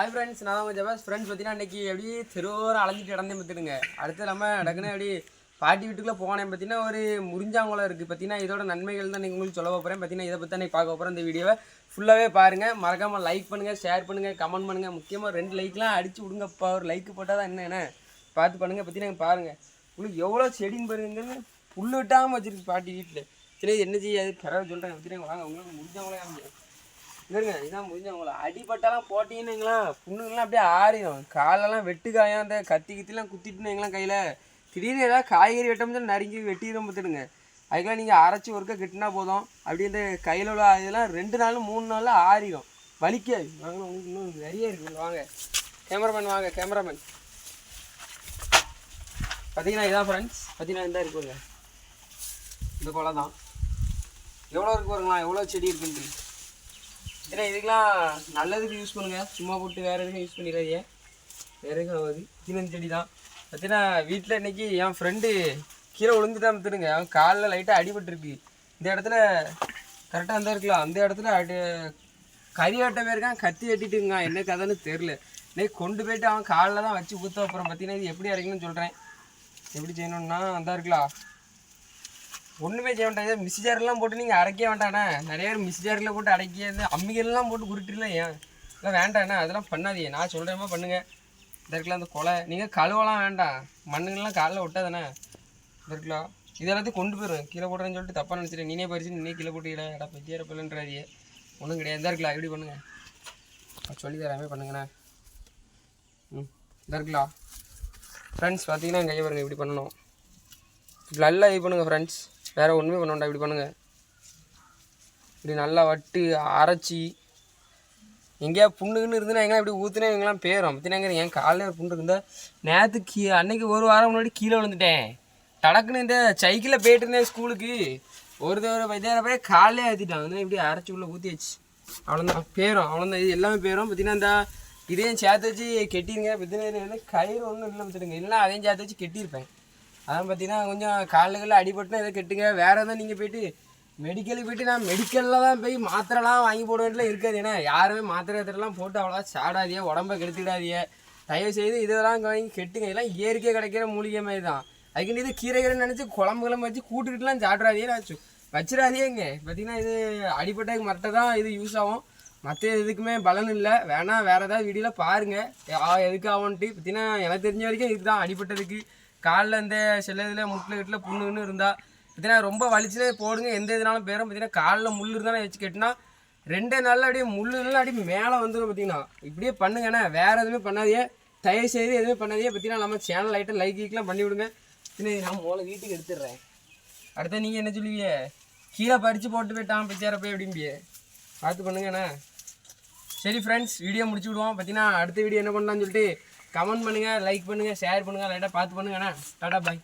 Hi friends நான் உங்கள் ஜபாஸ். Friends பார்த்தீங்கன்னா இன்றைக்கி அப்படியே தெருவோரம் அலைஞ்சிட்டு இடந்தே பார்த்துடுங்க அடுத்து நம்ம டக்குன்னு அப்படி பாட்டி வீட்டுக்குள்ளே போனேன் பார்த்தீங்கன்னா ஒரு முறிஞ்சாங்குளம் இருக்குது பார்த்தீங்கன்னா இதோட நன்மைகள் தான் நீங்கள் உங்களுக்கு சொல்ல போகிறேன் பார்த்தீங்கன்னா இதை பற்றி தான் பார்க்க போகிறேன் இந்த வீடியோவை ஃபுல்லாகவே பாருங்கள் மறக்காமல் லைக் பண்ணுங்கள் ஷேர் பண்ணுங்கள் கமெண்ட் பண்ணுங்கள் முக்கியமாக ரெண்டு லைக்லாம் அடிச்சு விடுங்கப்பா. ஒரு லைக் போட்டால் தான் என்னென்ன பார்த்து பண்ணுங்கள் பார்த்தீங்கன்னா பாருங்கள் உங்களுக்கு எவ்வளோ செடின்னு பாருங்கன்னு புல் விட்டாமல் வச்சுருக்கு பாட்டி வீட்டில். சரி என்ன செய்யாது பிறகு சொல்கிறேன் பார்த்தீங்கன்னா வாங்க. உங்களுக்கு முடிஞ்சவங்களே காமிக்கிறேன். இல்லைங்க இதான் முடிஞ்சவங்கள அடிபட்டாலாம் போட்டீங்கன்னுங்களா? புண்ணுங்கெல்லாம் அப்படியே ஆறிடும் காலெல்லாம் வெட்டுக்காயம் அந்த கத்தி கித்திலாம் குத்திட்டுனுங்களாம் கையில். திடீர்னு ஏதாவது காய்கறி வெட்டமும் நறுங்கி வெட்டிடும் பார்த்துடுங்க. அதுக்கெல்லாம் நீங்கள் அரைச்சி ஒருக்க கிட்டினா போதும். அப்படியே இந்த கையில் உள்ள இதெல்லாம் ரெண்டு நாள் மூணு நாளில் ஆறிடும் வலிக்காது. வாங்க உங்களுக்கு இன்னும் நிறைய இருக்குது வாங்க. கேமராமேன் வாங்க கேமராமேன் பார்த்தீங்கன்னா இதான் ஃப்ரெண்ட்ஸ் பார்த்தீங்கன்னா இந்த இருக்குங்க இந்த குளம் தான் எவ்வளோ இருக்கு பாருங்களா எவ்வளோ செடி இருக்குன்ட்டு. ஏன்னா இதுக்கெல்லாம் நல்லதுக்கு யூஸ் பண்ணுங்கள் சும்மா போட்டு வேறு எதுக்கும் யூஸ் பண்ணிடாதீங்க. வேறு எதுக்கும் ஆகாது. தீனன் செடி தான். பார்த்தீங்கன்னா வீட்டில் இன்னைக்கு என் ஃப்ரெண்டு கீழே விழுந்துட்டான் பார்த்துடுங்க. அவன் காலில் லைட்டாக அடிபட்டிருக்கு. இந்த இடத்துல கரெக்டாக இருந்தால் இருக்கலாம். அந்த இடத்துல அடி கறி வெட்ட போயிருக்கான் கத்தி வெட்டிட்டுங்க என்ன கதைன்னு தெரில இன்னைக்கு கொண்டு போயிட்டு அவன் காலில் தான் வச்சு ஊற்ற அப்புறம் பார்த்தீங்கன்னா இது எப்படி அரைக்கணும்னு சொல்கிறேன் எப்படி செய்யணும்னா அந்த இருக்கலாம் ஒன்றுமே செய்ய வேண்டாம். இதை மிஸ் ஜார்லாம் போட்டு நீங்கள் அரைக்க வேண்டாண்ணே நிறைய பேர் மிஸ் ஜாரில் போட்டு அடைக்காது அம்மிகள்லாம் போட்டு குருட்டுலாம் ஏன் இல்லை வேண்டாண்ணே அதெல்லாம் பண்ணாதீங்க. நான் சொல்கிறேமா பண்ணுங்கள் இந்த இருக்கலாம் அந்த கொலை நீங்கள் கழுவலாம் வேண்டாம். மண்ணுங்கள்லாம் காலைல விட்டாதானே இந்த இருக்கலாம் இது எல்லாத்தையும் கொண்டு போயிடும் கீழே போடுறேன்னு சொல்லிட்டு தப்பாக நினச்சிட்டேன் நீனே பறிச்சு நீனே கீழே போட்டுக்கல எடா பச்சியார பிள்ளைன்றாதியே ஒன்றும் கிடையாது. தான் இருக்கலாம் எப்படி பண்ணுங்கள் நான் சொல்லி தராமே பண்ணுங்கண்ணே. ம். இந்த இருக்கலாம் ஃப்ரெண்ட்ஸ் பார்த்தீங்கன்னா கையை பாருங்க இப்படி பண்ணணும். நல்லா இது பண்ணுங்கள் ஃப்ரெண்ட்ஸ் வேறு ஒன்றுமே பண்ண வேண்டாம் இப்படி பண்ணுங்கள் இப்படி நல்லா வட்டு அரைச்சி. எங்கேயா புண்ணுக்குன்னு இருந்துன்னா எங்கேயா இப்படி ஊற்றுனா எங்கெல்லாம் பேரும் பற்றினாங்க என் காலையில் புண்ணு இருந்தால் நேற்று கீ அன்னைக்கு ஒரு வாரம் முன்னாடி கீழே விழுந்துட்டேன். டடக்குன்னு இந்த சைக்கிளில் போயிட்டு இருந்தேன் ஸ்கூலுக்கு. ஒரு தடவை வைத்தியார போய் காலையே ஏற்றிட்டான் வந்து இப்படி அரைச்சி உள்ள ஊற்றியாச்சு அவ்வளோதான் பேரும் அவ்வளோதான் இது எல்லாமே பேரும். பார்த்தீங்கன்னா இந்த இதையும் சேர்த்து வச்சு கெட்டிருங்க. பார்த்தீங்கன்னா கயிறு ஒன்றும் இல்லை பார்த்துடுங்க இல்லைன்னா அதையும் சேர்த்து வச்சு கெட்டியிருப்பேன். அதான் பார்த்தீங்கன்னா கொஞ்சம் காலுகளில் அடிபட்டுனா இதை கெட்டுங்க. வேறு எதாவது நீங்கள் போயிட்டு மெடிக்கலுக்கு போயிட்டு நான் மெடிக்கலில் தான் போய் மாத்திரைலாம் வாங்கி போட வேண்டியலாம் இருக்காது. ஏன்னா யாருமே மாத்திரை கத்திரெல்லாம் போட்டு அவ்வளோவா சாடாதியே உடம்பை கெடுத்துடாதீங்க. தயவு செய்து இதெல்லாம் வாங்கி கெட்டுங்க. இதெல்லாம் இயற்கை கிடைக்கிற மூலிகை மாதிரி தான். அதுக்கு இது கீரைகளை நினச்சி குழம்பு கிளம்பு வச்சு கூட்டுக்கிட்டுலாம் சாப்பிட்றாதியே நான் வச்சிடாதீங்க பார்த்தீங்கன்னா இது அடிப்பட்டதுக்கு மட்டும் தான் இது யூஸ் ஆகும். மற்ற எதுக்குமே பலன் இல்லை. வேணால் வேறு ஏதாவது வீடியோவில் பாருங்கள் எதுக்காகன்ட்டு எதுக்கு ஆகும்ன்ட்டு பார்த்தீங்கன்னா எனக்கு தெரிஞ்ச வரைக்கும் இதுதான் அடிப்பட்டதுக்கு காலில் இந்த சில இதில் முட்டில் கிட்டில் புண்ணுன்னு இருந்தால் பார்த்தீங்கன்னா ரொம்ப வலிச்சுனே போடுங்க. எந்த இதனாலும் பேரும். பார்த்தீங்கன்னா காலில் முள் இருந்தாலும் வச்சு கேட்டினா ரெண்டே நாளில் அப்படியே முள்ளுலாம் அப்படியே மேலே வந்துடும் பார்த்தீங்கன்னா இப்படியே பண்ணுங்கண்ணே வேறு எதுவுமே பண்ணாதே தயவு செய்து எதுவுமே பண்ணாதே பார்த்தீங்கன்னா நம்ம சேனல் ஐட்டம் லைக் கீக்கெலாம் பண்ணி விடுங்க. நான் மூளை வீட்டுக்கு எடுத்துடுறேன். அடுத்த நீங்கள் என்ன சொல்லுவீங்க? கீழே பறித்து போட்டு போயிட்டான் பிச்சார அப்படிம்பியே பார்த்து பண்ணுங்கண்ணே சரி ஃப்ரெண்ட்ஸ் வீடியோ முடிச்சு விடுவோம் பார்த்தீங்கன்னா அடுத்த வீடியோ என்ன பண்ணலாம்னு சொல்லிட்டு கமெண்ட் பண்ணுங்கள் லைக் பண்ணுங்கள் ஷேர் பண்ணுங்கள் லைட்டாக பார்த்து பண்ணுங்கண்ணே டாடா பாய்